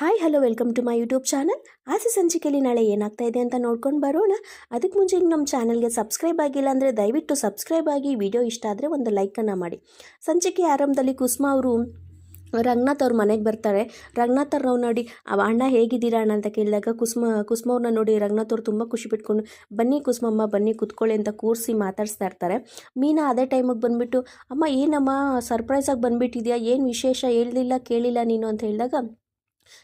Hi hello welcome to my YouTube channel ಆಸೆ ಸಂಚಿಕೆಯಲ್ಲಿ ನಾಳೆ ಏನಾಗ್ತಾ ಇದೆ ಅಂತ ನೋಡ್ಕೊಂಡು ಬರೋಣ. ಅದಕ್ಕೆ ಮುಂಚೆ ಈಗ ನಮ್ಮ ಚಾನಲ್ಗೆ ಸಬ್ಸ್ಕ್ರೈಬ್ ಆಗಿಲ್ಲ ಅಂದರೆ ದಯವಿಟ್ಟು ಸಬ್ಸ್ಕ್ರೈಬ್ ಆಗಿ ವಿಡಿಯೋ ಇಷ್ಟ ಆದರೆ ಒಂದು ಲೈಕನ್ನು ಮಾಡಿ. ಸಂಚಿಕೆ ಆರಂಭದಲ್ಲಿ ಕುಸುಮ ಅವರು ರಂಗನಾಥ್ ಅವ್ರ ಮನೆಗೆ ಬರ್ತಾರೆ. ರಂಗನಾಥ್ ಅವ್ರು ನೋಡಿ, ಅವ ಅಣ್ಣ ಹೇಗಿದ್ದೀರಾ ಅಣ್ಣ? ಅಂತ ಕೇಳಿದಾಗ ಕುಸುಮ ಕುಸುಮ ಅವ್ರನ್ನ ನೋಡಿ ರಂಗನಾಥ್ ಅವ್ರು ತುಂಬ ಖುಷಿ ಬಿಟ್ಕೊಂಡು ಬನ್ನಿ ಕುಸುಮಮ್ಮ, ಬನ್ನಿ ಕುತ್ಕೊಳ್ಳಿ ಅಂತ ಕೂರಿಸಿ ಮಾತಾಡಿಸ್ತಾ ಇರ್ತಾರೆ. ಮೀನಾ ಅದೇ ಟೈಮಿಗೆ ಬಂದುಬಿಟ್ಟು, ಅಮ್ಮ, ಏನಮ್ಮ ಸರ್ಪ್ರೈಸಾಗಿ ಬಂದುಬಿಟ್ಟಿದ್ಯಾ? ಏನು ವಿಶೇಷ? ಹೇಳಲಿಲ್ಲ, ಕೇಳಿಲ್ಲ ನೀನು? ಅಂತ ಹೇಳಿದಾಗ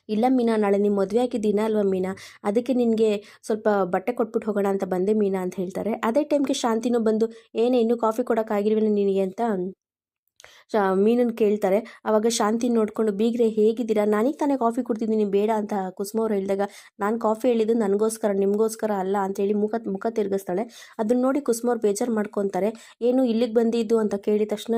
ಇಲ್ಲ ಮೀನಾ, ನಾಳೆ ನಿಮ್ಮ ಮದುವೆ ಆಗಿದ್ದೀನ ಅಲ್ವಾ ಮೀನಾ? ಅದಕ್ಕೆ ನಿನಗೆ ಸ್ವಲ್ಪ ಬಟ್ಟೆ ಕೊಟ್ಬಿಟ್ಟು ಹೋಗೋಣ ಅಂತ ಬಂದೆ ಮೀನಾ ಅಂತ ಹೇಳ್ತಾರೆ. ಅದೇ ಟೈಮ್ಗೆ ಶಾಂತಿನೂ ಬಂದು, ಏನೇ ಇನ್ನೂ ಕಾಫಿ ಕೊಡೋಕ್ಕಾಗಿಲ್ವೇನೆ ನಿನಗೆ ಅಂತ ಮೀನನ್ನು ಕೇಳ್ತಾರೆ. ಆವಾಗ ಶಾಂತಿ ನೋಡಿಕೊಂಡು, ಬೀಗ್ರೆ ಹೇಗಿದ್ದೀರಾ? ನನಗೆ ತಾನೇ ಕಾಫಿ ಕುಡ್ತಿದ್ದೀನಿ ಬೇಡ ಅಂತ ಕುಸುಮ ಅವ್ರು ಹೇಳಿದಾಗ, ನಾನು ಕಾಫಿ ಹೇಳಿದ್ದು ನನಗೋಸ್ಕರ, ನಿಮಗೋಸ್ಕರ ಅಲ್ಲ ಅಂತೇಳಿ ಮುಖ ಮುಖ ತಿರುಗಿಸ್ತಾಳೆ. ಅದನ್ನ ನೋಡಿ ಕುಸುಮ ಅವ್ರು ಬೇಜಾರು ಮಾಡ್ಕೊತಾರೆ. ಏನು ಇಲ್ಲಿಗೆ ಬಂದಿದ್ದು ಅಂತ ಕೇಳಿದ ತಕ್ಷಣ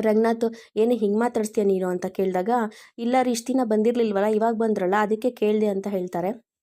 ರಂಗನಾಥ್, ಏನು ಹಿಂಗೆ ಮಾತಾಡ್ಸ್ತೀಯ ನೀನು ಅಂತ ಕೇಳಿದಾಗ, ಇಲ್ಲ ರೀ ಇಷ್ಟು ದಿನ ಬಂದಿರಲಿಲ್ವಲ್ಲ, ಇವಾಗ ಬಂದ್ರಲ್ಲ, ಅದಕ್ಕೆ ಕೇಳಿದೆ ಅಂತ ಹೇಳ್ತಾರೆ.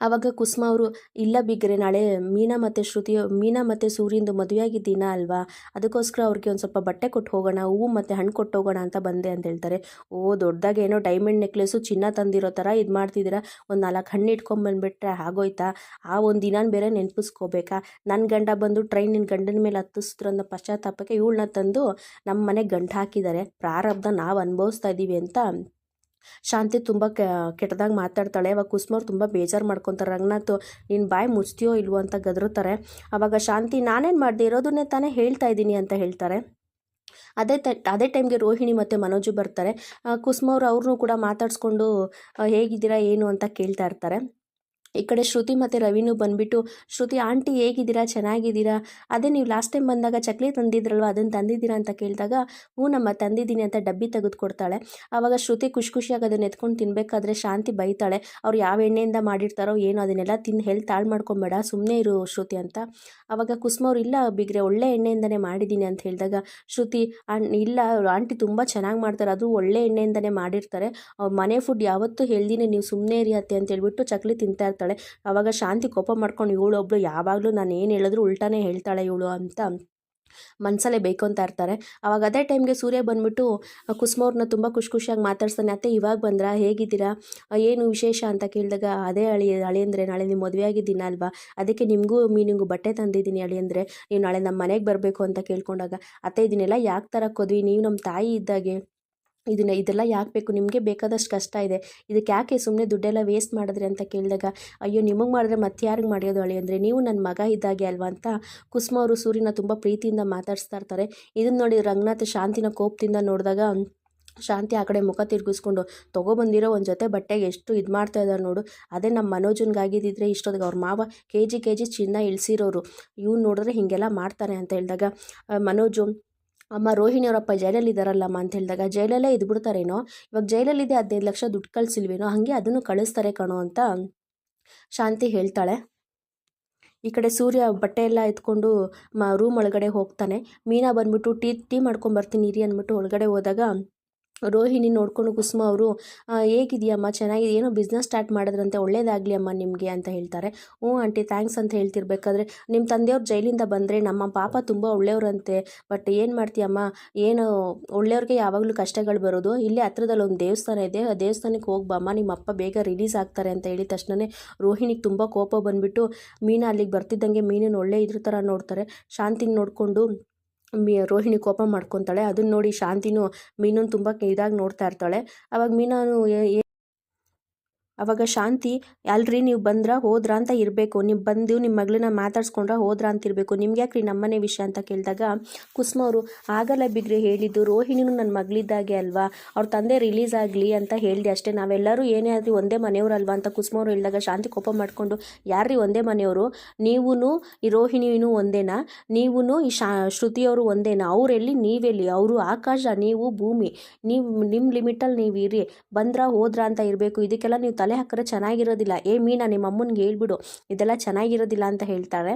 ಆವಾಗ ಕುಸುಮ ಅವರು, ಇಲ್ಲ ಬಿಗ್ರೆ, ನಾಳೆ ಮೀನಾ ಮತ್ತು ಶ್ರುತಿ, ಮೀನಾ ಮತ್ತು ಸೂರ್ಯಂದು ಮದುವೆಯಾಗಿ ದಿನ ಅಲ್ವಾ? ಅದಕ್ಕೋಸ್ಕರ ಅವ್ರಿಗೆ ಒಂದು ಸ್ವಲ್ಪ ಬಟ್ಟೆ ಕೊಟ್ಟು ಹೋಗೋಣ, ಹೂವು ಮತ್ತು ಹಣ್ಣು ಕೊಟ್ಟು ಹೋಗೋಣ ಅಂತ ಬಂದೆ ಅಂತ ಹೇಳ್ತಾರೆ. ಓ, ದೊಡ್ಡದಾಗಿ ಏನೋ ಡೈಮಂಡ್ ನೆಕ್ಲೆಸು ಚಿನ್ನ ತಂದಿರೋ ಥರ ಇದು ಮಾಡ್ತಿದ್ದೀರಾ. ಒಂದು ನಾಲ್ಕು ಹಣ್ಣು ಇಟ್ಕೊಂಬಂದ್ಬಿಟ್ರೆ ಆಗೋಯ್ತಾ? ಆ ಒಂದು ದಿನ ಬೇರೆ ನೆನಪಿಸ್ಕೋಬೇಕಾ? ನನ್ನ ಗಂಡ ಬಂದು ಟ್ರೈನ್ ನಿನ್ನ ಗಂಡನ ಮೇಲೆ ಹತ್ತಿಸಿದ್ರು ಅನ್ನೋ ಪಶ್ಚಾತ್ತಾಪಕ್ಕೆ ಇವಳನ್ನ ತಂದು ನಮ್ಮ ಮನೆಗೆ ಗಂಟು ಹಾಕಿದ್ದಾರೆ. ಪ್ರಾರಬ್ಧ ನಾವು ಅನುಭವಿಸ್ತಾ ಇದ್ದೀವಿ ಅಂತ ಶಾಂತಿ ತುಂಬ ಕೆಟ್ಟದಾಗಿ ಮಾತಾಡ್ತಾಳೆ. ಅವಾಗ ಕುಸುಮವ್ರು ತುಂಬ ಬೇಜಾರು ಮಾಡ್ಕೊತಾರೆ. ರಂಗನಾಥ್, ನೀನು ಬಾಯಿ ಮುಚ್ತೀಯೋ ಇಲ್ವೋ ಅಂತ ಗದರುತ್ತಾರೆ. ಅವಾಗ ಶಾಂತಿ, ನಾನೇನು ಮಾಡಿದೆ? ಇರೋದನ್ನೇ ತಾನೇ ಹೇಳ್ತಾ ಇದ್ದೀನಿ ಅಂತ ಹೇಳ್ತಾರೆ. ಅದೇ ತ ಅದೇ ಟೈಮ್ಗೆ ರೋಹಿಣಿ ಮತ್ತು ಮನೋಜು ಬರ್ತಾರೆ. ಕುಸುಮವ್ರು ಅವ್ರನ್ನೂ ಕೂಡ ಮಾತಾಡಿಸ್ಕೊಂಡು ಹೇಗಿದ್ದೀರಾ? ಏನು? ಅಂತ ಕೇಳ್ತಾ ಇರ್ತಾರೆ. ಈ ಕಡೆ ಶ್ರುತಿ ಮತ್ತು ರವಿನೂ ಬಂದುಬಿಟ್ಟು, ಶ್ರುತಿ, ಆಂಟಿ ಹೇಗಿದ್ದೀರಾ? ಚೆನ್ನಾಗಿದ್ದೀರಾ? ಅದೇ ನೀವು ಲಾಸ್ಟ್ ಟೈಮ್ ಬಂದಾಗ ಚಕ್ಲಿ ತಂದಿದ್ರಲ್ವ? ಅದನ್ನು ತಂದಿದ್ದೀರಾ? ಅಂತ ಕೇಳಿದಾಗ, ಹ್ಞೂ ನಮ್ಮ ತಂದಿದ್ದೀನಿ ಅಂತ ಡಬ್ಬಿ ತೆಗೆದು ಕೊಡ್ತಾಳೆ. ಆವಾಗ ಶ್ರುತಿ ಖುಷಿ ಖುಷಿಯಾಗಿ ಅದನ್ನು ಎತ್ಕೊಂಡು ತಿನ್ನಬೇಕಾದ್ರೆ ಶಾಂತಿ ಬೈತಾಳೆ. ಅವ್ರು ಯಾವ ಎಣ್ಣೆಯಿಂದ ಮಾಡಿರ್ತಾರೋ ಏನೋ ಅದನ್ನೆಲ್ಲ ತಿನ್ನು ಹಾಳು ಮಾಡ್ಕೊಬೇಡ ಸುಮ್ಮನೆ ಇರು ಶ್ರುತಿ ಅಂತ. ಆವಾಗ ಕುಸುಮವ್ರು ಇಲ್ಲ ಬಿಗ್ರೆ, ಒಳ್ಳೆ ಎಣ್ಣೆಯಿಂದನೇ ಮಾಡಿದ್ದೀನಿ ಅಂತ ಹೇಳಿದಾಗ, ಶ್ರುತಿ ಇಲ್ಲ, ಆಂಟಿ ತುಂಬ ಚೆನ್ನಾಗಿ ಮಾಡ್ತಾರೆ. ಅದು ಒಳ್ಳೆ ಎಣ್ಣೆಯಿಂದನೇ ಮಾಡಿರ್ತಾರೆ. ಮನೆ ಫುಡ್ ಯಾವತ್ತೂ ಹೇಳ್ದಿನೇ, ನೀವು ಸುಮ್ಮನೆ ಇರಿ ಅತ್ತೆ ಅಂತ ಹೇಳ್ಬಿಟ್ಟು ಚಕ್ಲಿ ತಿಂತಾ ಆವಾಗ ಶಾಂತಿ ಕೋಪ ಮಾಡ್ಕೊಂಡು ಇವಳು ಒಬ್ಳು ಯಾವಾಗಲೂ ನಾನು ಏನು ಹೇಳಿದ್ರು ಉಲ್ಟಾನೇ ಹೇಳ್ತಾಳೆ ಇವಳು ಅಂತ ಮನಸಲ್ಲೇ ಅಂತ ಇರ್ತಾರೆ. ಅವಾಗ ಅದೇ ಟೈಮ್ಗೆ ಸೂರ್ಯ ಬಂದ್ಬಿಟ್ಟು ಕುಸುಮವ್ರನ್ನ ತುಂಬ ಖುಷಿ ಖುಷಿಯಾಗಿ ಮಾತಾಡ್ಸ್ತಾನೆ. ಅತ್ತೆ, ಇವಾಗ ಬಂದ್ರಾ? ಹೇಗಿದ್ದೀರಾ? ಏನು ವಿಶೇಷ? ಅಂತ ಕೇಳಿದಾಗ, ಅದೇ ಅಳಿ ಅಳಿ ಅಂದರೆ ನಾಳೆ ನೀವು ಮದುವೆ ಆಗಿದ್ದೀನ ಅಲ್ವಾ? ಅದಕ್ಕೆ ನಿಮಗೂ ಮೀನಿಗೂ ಬಟ್ಟೆ ತಂದಿದ್ದೀನಿ ಅಳಿ ಅಂದರೆ ನೀವು ನಾಳೆ ನಮ್ಮ ಮನೆಗೆ ಬರಬೇಕು ಅಂತ ಕೇಳ್ಕೊಂಡಾಗ, ಅತ್ತೆ, ಇದನ್ನೆಲ್ಲ ಯಾಕೆ ತರಕ್ಕೆ ಹೋದ್ವಿ? ನೀವು ನಮ್ಮ ತಾಯಿ ಇದ್ದಾಗೆ ಇದನ್ನ, ಇದೆಲ್ಲ ಯಾಕೆ ಬೇಕು? ನಿಮಗೆ ಬೇಕಾದಷ್ಟು ಕಷ್ಟ ಇದೆ. ಇದಕ್ಕೆ ಯಾಕೆ ಸುಮ್ಮನೆ ದುಡ್ಡೆಲ್ಲ ವೇಸ್ಟ್ ಮಾಡಿದ್ರಿ ಅಂತ ಕೇಳಿದಾಗ, ಅಯ್ಯೋ, ನಿಮಗೆ ಮಾಡಿದ್ರೆ ಮತ್ತೆ ಯಾರಿಗೆ ಮಾಡಿಯೋದು ಅಳಿ? ಅಂದರೆ, ನೀವು ನನ್ನ ಮಗ ಇದ್ದಾಗೆ ಅಲ್ವಾ? ಅಂತ ಕುಸುಮ ಅವರು ಸೂರ್ಯನ ತುಂಬ ಪ್ರೀತಿಯಿಂದ ಮಾತಾಡಿಸ್ತಾ ಇರ್ತಾರೆ. ಇದನ್ನ ನೋಡಿ ರಂಗನಾಥ್ ಶಾಂತಿನ ಕೋಪದಿಂದ ನೋಡಿದಾಗ ಶಾಂತಿ ಆ ಕಡೆ ಮುಖ ತಿರುಗಿಸ್ಕೊಂಡು ತೊಗೊಬಂದಿರೋ ಒಂದು ಜೊತೆ ಬಟ್ಟೆಗೆ ಎಷ್ಟು ಇದು ಮಾಡ್ತಾ ಇದ್ದಾರೆ ನೋಡು. ಅದೇ ನಮ್ಮ ಮನೋಜನ್ಗಾಗಿದ್ದಿದ್ರೆ ಇಷ್ಟೊತ್ತಿಗೆ ಅವ್ರ ಮಾವ ಕೆ ಜಿ ಕೆ ಜಿ ಚಿನ್ನ ಇಳಿಸಿರೋರು. ಇವ್ನು ನೋಡಿದ್ರೆ ಹೀಗೆಲ್ಲ ಮಾಡ್ತಾರೆ ಅಂತ ಹೇಳಿದಾಗ ಮನೋಜು ಅಮ್ಮ ರೋಹಿಣಿ ಅವರಪ್ಪ ಜೈಲಲ್ಲಿ ಇದ್ದಾರಲ್ಲಮ್ಮ ಅಂತ ಹೇಳಿದಾಗ ಜೈಲಲ್ಲೇ ಇದ್ಬಿಡ್ತಾರೇನೋ? ಇವಾಗ ಜೈಲಲ್ಲಿದೆ ಹದಿನೈದು ಲಕ್ಷ ದುಡ್ಡು ಕಳಿಸಿಲ್ವೇನೋ? ಹಾಗೆ ಅದನ್ನು ಕಳಿಸ್ತಾರೆ ಕಣೋ ಅಂತ ಶಾಂತಿ ಹೇಳ್ತಾಳೆ. ಈ ಕಡೆ ಸೂರ್ಯ ಬಟ್ಟೆ ಎಲ್ಲ ಎತ್ಕೊಂಡು ಮ ರೂಮ್ ಒಳಗಡೆ ಹೋಗ್ತಾನೆ. ಮೀನಾ ಬಂದ್ಬಿಟ್ಟು ಟೀ ಟೀ ಮಾಡ್ಕೊಂಬರ್ತೀನಿ, ಇರಿ ಅಂದ್ಬಿಟ್ಟು ಒಳಗಡೆ ಹೋದಾಗ ರೋಹಿಣಿ ನೋಡ್ಕೊಂಡು ಕುಸುಮ ಅವರು ಹೇಗಿದೆಯಮ್ಮ ಚೆನ್ನಾಗಿದೆ ಏನೋ ಬಿಸ್ನೆಸ್ ಸ್ಟಾರ್ಟ್ ಮಾಡಿದ್ರಂತೆ ಒಳ್ಳೇದಾಗಲಿ ಅಮ್ಮ ನಿಮಗೆ? ಅಂತ ಹೇಳ್ತಾರೆ. ಹ್ಞೂ ಆಂಟಿ ಥ್ಯಾಂಕ್ಸ್ ಅಂತ ಹೇಳ್ತಿರ್ಬೇಕಾದ್ರೆ ನಿಮ್ಮ ತಂದೆಯವ್ರು ಜೈಲಿಂದ ಬಂದರೆ ನಮ್ಮ ಪಾಪ ತುಂಬ ಒಳ್ಳೆಯವರಂತೆ. ಬಟ್ ಏನು ಮಾಡ್ತೀಯಮ್ಮ? ಏನು ಒಳ್ಳೆಯವ್ರಿಗೆ ಯಾವಾಗಲೂ ಕಷ್ಟಗಳು ಬರೋದು. ಇಲ್ಲೇ ಹತ್ರದಲ್ಲಿ ಒಂದು ದೇವಸ್ಥಾನ ಇದೆ, ಆ ದೇವಸ್ಥಾನಕ್ಕೆ ಹೋಗ್ಬಮ್ಮ. ನಿಮ್ಮ ಅಪ್ಪ ಬೇಗ ರಿಲೀಸ್ ಆಗ್ತಾರೆ ಅಂತ ಹೇಳಿದ ತಕ್ಷಣವೇ ರೋಹಿಣಿಗೆ ತುಂಬ ಕೋಪ ಬಂದುಬಿಟ್ಟು ಮೀನು ಅಲ್ಲಿಗೆ ಬರ್ತಿದ್ದಂಗೆ ಮೀನನ್ನು ಒಳ್ಳೆ ಇದ್ರ ಥರ ನೋಡ್ತಾರೆ. ಶಾಂತಿನ ನೋಡಿಕೊಂಡು ಮೀ ರೋಹಿಣಿ ಕೋಪ ಮಾಡ್ಕೊತಾಳೆ. ಅದನ್ನ ನೋಡಿ ಶಾಂತಿನೂ ಮೀನನ್ನು ತುಂಬ ಇದಾಗಿ ನೋಡ್ತಾ ಇರ್ತಾಳೆ. ಅವಾಗ ಮೀನಾನು ಅವಾಗ ಶಾಂತಿ, ಅಲ್ರಿ ನೀವು ಬಂದ್ರ ಹೋದ್ರ ಅಂತ ಇರಬೇಕು. ನೀವು ಬಂದು ನಿಮ್ಮ ಮಗಳನ್ನ ಮಾತಾಡ್ಸ್ಕೊಂಡ್ರ ಹೋದ್ರ ಅಂತ ಇರಬೇಕು. ನಿಮ್ಗೆ ಯಾಕ್ರಿ ನಮ್ಮನೆ ವಿಷಯ ಅಂತ ಕೇಳಿದಾಗ ಕುಸುಮ ಅವರು, ಆಗಲ್ಲ ಬಿಗ್ರಿ ಹೇಳಿದ್ದು. ರೋಹಿಣಿನೂ ನನ್ನ ಮಗಳಿದ್ದಾಗೆ ಅಲ್ವಾ? ಅವ್ರ ತಂದೆ ರಿಲೀಸ್ ಆಗಲಿ ಅಂತ ಹೇಳಿದೆ ಅಷ್ಟೇ. ನಾವೆಲ್ಲರೂ ಏನೇ ಆದ್ರೂ ಒಂದೇ ಮನೆಯವರಲ್ವಾ ಅಂತ ಕುಸುಮ ಅವರು ಹೇಳಿದಾಗ ಶಾಂತಿ ಕೋಪ ಮಾಡಿಕೊಂಡು, ಯಾರ್ರಿ ಒಂದೇ ಮನೆಯವರು? ನೀವೂ ಈ ರೋಹಿಣಿನೂ ಒಂದೇನಾ? ನೀವೂ ಈ ಶಾ ಶ್ರುತಿಯವರು ಒಂದೇನಾ? ಅವರೆಲ್ಲಿ ನೀವೆಲ್ಲಿ ಅವರು ಆಕಾಶ, ನೀವು ಭೂಮಿ. ನೀವು ನಿಮ್ಮ ಲಿಮಿಟಲ್ಲಿ ನೀವು ಇರಿ. ಬಂದ್ರ ಹೋದ್ರ ಅಂತ ಇರಬೇಕು. ಇದಕ್ಕೆಲ್ಲ ನೀವು ಹಾಕಿದ್ರೆ ಚೆನ್ನಾಗಿರೋದಿಲ್ಲ. ಏ ಮೀನಾ ನಿಮ್ಮ ಅಮ್ಮನಿಗೆ ಹೇಳ್ಬಿಡು. ಇದೆಲ್ಲ ಚೆನ್ನಾಗಿರೋದಿಲ್ಲ ಅಂತ ಹೇಳ್ತಾರೆ.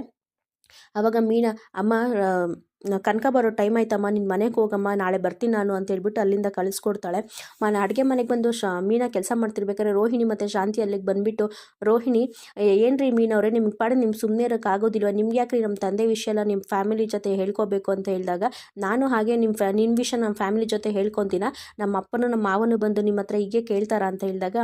ಅವಾಗ ಮೀನಾ, ಅಮ್ಮ ಕನಕ ಬರೋ ಟೈಮ್ ಆಯ್ತಮ್ಮ ನಿನ್ನ ಮನೆಗೆ ಹೋಗಮ್ಮ, ನಾಳೆ ಬರ್ತೀನಿ ನಾನು ಅಂತ ಹೇಳ್ಬಿಟ್ಟು ಅಲ್ಲಿಂದ ಕಳಿಸ್ಕೊಡ್ತಾಳೆ. ಮನೆ ಅಡುಗೆ ಮನೆಗೆ ಬಂದು ಶಾ, ಮೀನಾ ಕೆಲಸ ಮಾಡ್ತಿರ್ಬೇಕಾದ್ರೆ ರೋಹಿಣಿ ಮತ್ತು ಶಾಂತಿ ಅಲ್ಲಿಗೆ ಬಂದುಬಿಟ್ಟು, ರೋಹಿಣಿ ಏನು ರೀ ಮೀನವ್ರೆ ನಿಮ್ಗೆ ಪಾಡ ನಿಮ್ಮ ಸುಮ್ಮನೆ ಇರೋಕ್ಕಾಗೋದಿಲ್ವ ನಿಮ್ಗೆ ಯಾಕ್ರಿ ನಮ್ಮ ತಂದೆ ವಿಷಯ ಎಲ್ಲ ನಿಮ್ಮ ಫ್ಯಾಮಿಲಿ ಜೊತೆ ಹೇಳ್ಕೊಬೇಕು ಅಂತ ಹೇಳಿದಾಗ, ನಾನು ಹಾಗೆ ನಿಮ್ಮ ಫ್ಯಾ ನಿನ್ನ ವಿಷಯ ನಮ್ಮ ಫ್ಯಾಮಿಲಿ ಜೊತೆ ಹೇಳ್ಕೊತೀನ? ನಮ್ಮ ಅಪ್ಪನೂ ನಮ್ಮ ಮಾವನು ಬಂದು ನಿಮ್ಮ ಹತ್ರ ಹೀಗೆ ಕೇಳ್ತಾರ? ಅಂತ ಹೇಳಿದಾಗ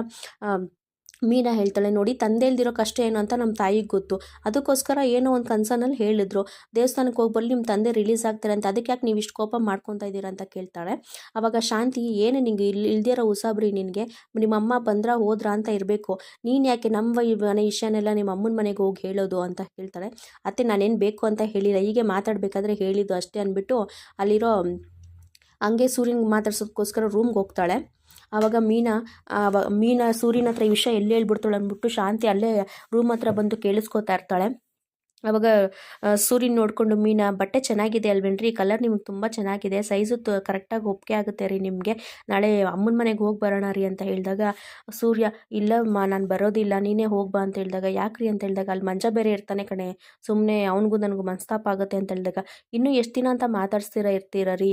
ಮೀನಾ ಹೇಳ್ತಾಳೆ, ನೋಡಿ, ತಂದೆ ಇಲ್ದಿರೋ ಕಷ್ಟ ಏನು ಅಂತ ನಮ್ಮ ತಾಯಿಗೆ ಗೊತ್ತು. ಅದಕ್ಕೋಸ್ಕರ ಏನೋ ಒಂದು ಕನ್ಸರ್ನಲ್ಲಿ ಹೇಳಿದ್ರು. ದೇವಸ್ಥಾನಕ್ಕೆ ಹೋಗಿ ಬರಲಿ ನಿಮ್ಮ ತಂದೆ ರಿಲೀಸ್ ಆಗ್ತಾರೆ ಅಂತ. ಅದಕ್ಕೆ ಯಾಕೆ ನೀವು ಇಷ್ಟು ಕೋಪ ಮಾಡ್ಕೊತಾ ಇದ್ದೀರಾ ಅಂತ ಕೇಳ್ತಾಳೆ. ಅವಾಗ ಶಾಂತಿ, ಏನು ನಿಂಗೆ ಇಲ್ಲಿ ಇಲ್ದಿರೋ ಉಸಾಬ್ರಿ ನಿನಗೆ ನಿಮ್ಮ ಅಮ್ಮ ಬಂದ್ರ, ಹೋದ್ರಾ ಅಂತ ಇರಬೇಕು. ನೀನು ಯಾಕೆ ನಮ್ಮ ಮನೆ ವಿಷಯನೆಲ್ಲ ನಿಮ್ಮ ಅಮ್ಮನ ಮನೆಗೆ ಹೋಗಿ ಹೇಳೋದು ಅಂತ ಹೇಳ್ತಾಳೆ. ಅತ್ತೆ, ನಾನೇನು ಬೇಕು ಅಂತ ಹೇಳಿಲ್ಲ. ಹೀಗೆ ಮಾತಾಡಬೇಕಾದ್ರೆ ಹೇಳಿದ್ದು ಅಷ್ಟೇ ಅಂದ್ಬಿಟ್ಟು ಅಲ್ಲಿರೋ ಹಂಗೆ ಸೂರ್ಯನಿಗೆ ಮಾತಾಡ್ಸೋದಕ್ಕೋಸ್ಕರ ರೂಮ್ಗೆ ಹೋಗ್ತಾಳೆ. ಆವಾಗ ಮೀನಾ ಮೀನ ಸೂರ್ಯನ ಹತ್ರ ಈ ವಿಷಯ ಎಲ್ಲಿ ಹೇಳ್ಬಿಡ್ತಾಳೆ ಅಂದ್ಬಿಟ್ಟು ಶಾಂತಿ ಅಲ್ಲೇ ರೂಮ್ ಹತ್ರ ಬಂದು ಕೇಳಿಸ್ಕೊತಾ ಇರ್ತಾಳೆ. ಅವಾಗ ಸೂರ್ಯನ ನೋಡಿಕೊಂಡು, ಮೀನಾ, ಬಟ್ಟೆ ಚೆನ್ನಾಗಿದೆ ಅಲ್ವೇನ್ರಿ? ಕಲರ್ ನಿಮ್ಗೆ ತುಂಬ ಚೆನ್ನಾಗಿದೆ. ಸೈಜು ಕರೆಕ್ಟಾಗಿ ಒಪ್ಪಿಗೆ ಆಗುತ್ತೆ ರೀ ನಿಮಗೆ. ನಾಳೆ ಅಮ್ಮನ ಮನೆಗೆ ಹೋಗಿ ಬರೋಣ ರೀ ಅಂತ ಹೇಳಿದಾಗ, ಸೂರ್ಯ, ಇಲ್ಲಮ್ಮ, ನಾನು ಬರೋದಿಲ್ಲ. ನೀನೇ ಹೋಗ್ಬಾ ಅಂತ ಹೇಳಿದಾಗ, ಯಾಕ್ರಿ? ಅಂತ ಹೇಳಿದಾಗ, ಅಲ್ಲಿ ಮಂಜ ಬೇರೆ ಇರ್ತಾನೆ ಕಣೆ. ಸುಮ್ಮನೆ ಅವನಿಗೂ ನನಗೂ ಮನಸ್ತಾಪ ಆಗುತ್ತೆ ಅಂತ ಹೇಳಿದಾಗ, ಇನ್ನೂ ಎಷ್ಟು ದಿನ ಅಂತ ಮಾತಾಡ್ಸ್ತೀರ ಇರ್ತೀರ ರೀ?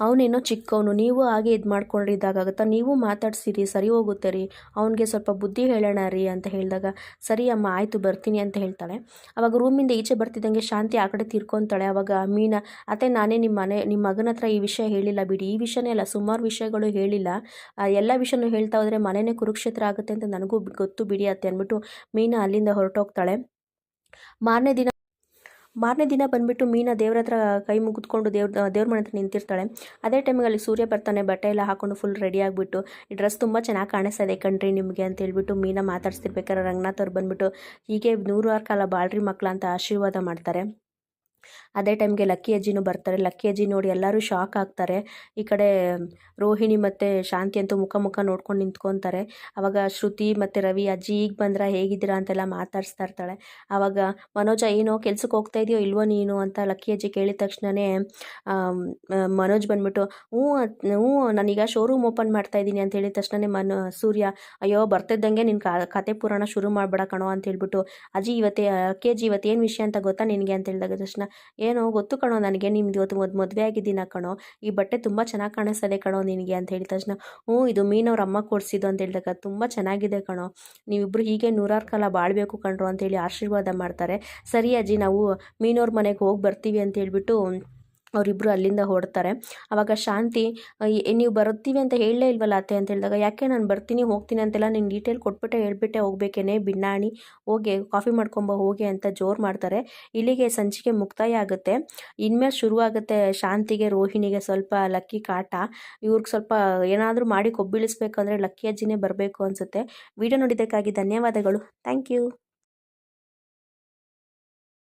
ಅವನೇನೋ ಚಿಕ್ಕವನು, ನೀವು ಹಾಗೆ ಇದು ಮಾಡ್ಕೊಂಡಿದ್ದಾಗುತ್ತಾ ನೀವು ಮಾತಾಡ್ಸಿರಿ, ಸರಿ ಹೋಗುತ್ತೆ ರೀ. ಅವನಿಗೆ ಸ್ವಲ್ಪ ಬುದ್ಧಿ ಹೇಳೋಣ ರೀ ಅಂತ ಹೇಳಿದಾಗ, ಸರಿ ಅಮ್ಮ, ಆಯಿತು, ಬರ್ತೀನಿ ಅಂತ ಹೇಳ್ತಾಳೆ. ಅವಾಗ ರೂಮಿಂದ ಈಚೆ ಬರ್ತಿದ್ದಂಗೆ ಶಾಂತಿ ಆ ಕಡೆ ತಿರ್ಕೊತಾಳೆ. ಅವಾಗ ಮೀನಾ, ಅತ್ತೆ, ನಾನೇ ನಿಮ್ಮ ಮನೆ ನಿಮ್ಮ ಮಗನ ಹತ್ರ ಈ ವಿಷಯ ಹೇಳಿಲ್ಲ ಬಿಡಿ. ಈ ವಿಷಯನೇ ಅಲ್ಲ, ಸುಮಾರು ವಿಷಯಗಳು ಹೇಳಿಲ್ಲ. ಎಲ್ಲ ವಿಷಯನೂ ಹೇಳ್ತಾ ಹೋದರೆ ಮನೆಯೇ ಕುರುಕ್ಷೇತ್ರ ಆಗುತ್ತೆ ಅಂತ ನನಗೂ ಗೊತ್ತು ಬಿಡಿ ಅತ್ತೆ ಅಂದ್ಬಿಟ್ಟು ಮೀನಾ ಅಲ್ಲಿಂದ ಹೊರಟೋಗ್ತಾಳೆ. ಮಾರನೇ ದಿನ ಮಾರನೇ ದಿನ ಬಂದುಬಿಟ್ಟು ಮೀನ ದೇವ್ರ ಹತ್ರ ಕೈ ಮುಗಿದ್ಕೊಂಡು ದೇವ್ರ ದೇವ್ರ ಮನೆ ಹತ್ರ ನಿಂತಿರ್ತಾಳೆ. ಅದೇ ಟೈಮಿಗೆ ಅಲ್ಲಿ ಸೂರ್ಯ ಬರ್ತಾನೆ, ಬಟ್ಟೆ ಎಲ್ಲ ಹಾಕೊಂಡು ಫುಲ್ ರೆಡಿ ಆಗಿಬಿಟ್ಟು, ಈ ಡ್ರೆಸ್ ತುಂಬ ಚೆನ್ನಾಗಿ ಕಾಣಿಸ್ತಾ ಇದೆ ಕಣ್ರಿ ನಿಮಗೆ ಅಂತ ಹೇಳ್ಬಿಟ್ಟು ಮೀನಾ ಮಾತಾಡ್ಸ್ತಿರ್ಬೇಕಾದ್ರೆ ರಂಗನಾಥ್ ಅವ್ರು ಬಂದುಬಿಟ್ಟು, ಹೀಗೆ ನೂರಾರು ಕಾಲ ಬಾಳ್ರಿ ಮಕ್ಕಳ ಅಂತ ಆಶೀರ್ವಾದ ಮಾಡ್ತಾರೆ. ಅದೇ ಟೈಮ್ಗೆ ಲಕ್ಕಿ ಅಜ್ಜಿನೂ ಬರ್ತಾರೆ. ಲಕ್ಕಿ ಅಜ್ಜಿ ನೋಡಿ ಎಲ್ಲರೂ ಶಾಕ್ ಆಗ್ತಾರೆ. ಈ ಕಡೆ ರೋಹಿಣಿ ಮತ್ತು ಶಾಂತಿ ಅಂತೂ ಮುಖ ಮುಖ ನೋಡ್ಕೊಂಡು ನಿಂತ್ಕೊತಾರೆ. ಆವಾಗ ಶ್ರುತಿ ಮತ್ತು ರವಿ, ಅಜ್ಜಿ ಈಗ ಬಂದ್ರ? ಹೇಗಿದ್ದೀರಾ? ಅಂತೆಲ್ಲ ಮಾತಾಡಿಸ್ತಾ ಇರ್ತಾಳೆ. ಆವಾಗ ಮನೋಜ, ಏನೋ ಕೆಲ್ಸಕ್ಕೆ ಹೋಗ್ತಾ ಇದೆಯೋ ಇಲ್ವೋ ನೀನು? ಅಂತ ಲಕ್ಕಿ ಅಜ್ಜಿ ಕೇಳಿದ ತಕ್ಷಣವೇ ಮನೋಜ್ ಬಂದ್ಬಿಟ್ಟು, ಹ್ಞೂ ಹ್ಞೂ, ನಾನೀಗ ಶೋರೂಮ್ ಓಪನ್ ಮಾಡ್ತಾ ಇದ್ದೀನಿ ಅಂತ ಹೇಳಿದ ತಕ್ಷಣವೇ ಮನ, ಸೂರ್ಯ, ಅಯ್ಯೋ, ಬರ್ತಿದ್ದಂಗೆ ನಿನ್ನ ಕತೆ ಪುರಾಣ ಶುರು ಮಾಡಬೇಡ ಕಣೋ ಅಂತ ಹೇಳ್ಬಿಟ್ಟು, ಅಜ್ಜಿ, ಇವತ್ತೇ ಅಕ್ಕಿ ಅಜ್ಜಿ ಇವತ್ತೇನು ವಿಷಯ ಅಂತ ಗೊತ್ತಾ ನಿನಗೆ? ಅಂತ ಹೇಳಿದಾಗ ತಕ್ಷಣ ಏನೋ ಗೊತ್ತು ಕಣೋ ನನಗೆ ನಿಮ್ದು ಇವತ್ತು ಮದ್, ಮದುವೆ ಆಗಿದ್ದೀನ ಕಣೋ? ಈ ಬಟ್ಟೆ ತುಂಬ ಚೆನ್ನಾಗಿ ಕಾಣಿಸ್ತದೆ ಕಣೋ ನಿನಗೆ ಅಂತ ಹೇಳಿದ ತಕ್ಷಣ. ಹ್ಞೂ, ಇದು ಮೀನವ್ರ ಅಮ್ಮ ಕೊಡಿಸಿದ್ದು ಅಂತ ಹೇಳಿದಾಗ ತುಂಬ ಚೆನ್ನಾಗಿದೆ ಕಣೋ. ನೀವಿಬ್ಬರು ಹೀಗೆ ನೂರಾರು ಕಾಲ ಬಾಳಬೇಕು ಕಣ್ರು ಅಂತೇಳಿ ಆಶೀರ್ವಾದ ಮಾಡ್ತಾರೆ. ಸರಿ ಅಜ್ಜಿ, ನಾವು ಮೀನವ್ರ ಮನೆಗೆ ಹೋಗಿ ಬರ್ತೀವಿ ಅಂತ ಹೇಳ್ಬಿಟ್ಟು ಅವರಿಬ್ಬರು ಅಲ್ಲಿಂದ ಹೊರಡ್ತಾರೆ. ಆವಾಗ ಶಾಂತಿ ನೀವು ಬರ್ತೀವಿ ಅಂತ ಹೇಳಲೇ ಇಲ್ವಲ್ಲ ಅತ್ತೆ? ಅಂತ ಹೇಳಿದಾಗ, ಯಾಕೆ ನಾನು ಬರ್ತೀನಿ, ಹೋಗ್ತೀನಿ ಅಂತೆಲ್ಲ ನೀನು ಡೀಟೇಲ್ ಕೊಟ್ಬಿಟ್ಟೆ ಹೇಳ್ಬಿಟ್ಟೆ ಹೋಗ್ಬೇಕೇನೆ, ಬಿನ್ನಾಣಿ, ಹೋಗಿ ಕಾಫಿ ಮಾಡ್ಕೊಂಬ, ಹೋಗಿ ಅಂತ ಜೋರು ಮಾಡ್ತಾರೆ. ಇಲ್ಲಿಗೆ ಸಂಚಿಕೆ ಮುಕ್ತಾಯ ಆಗುತ್ತೆ. ಇನ್ಮೇಲೆ ಶುರುವಾಗುತ್ತೆ ಶಾಂತಿಗೆ, ರೋಹಿಣಿಗೆ ಸ್ವಲ್ಪ ಲಕ್ಕಿ ಕಾಟ. ಇವ್ರಿಗೆ ಸ್ವಲ್ಪ ಏನಾದರೂ ಮಾಡಿ ಕೊಬ್ಬಿಳಿಸ್ಬೇಕಂದ್ರೆ ಲಕ್ಕಿ ಅಜ್ಜಿನೇ ಬರಬೇಕು ಅನಿಸುತ್ತೆ. ವಿಡಿಯೋ ನೋಡಿದ್ದಕ್ಕಾಗಿ ಧನ್ಯವಾದಗಳು. Thank you.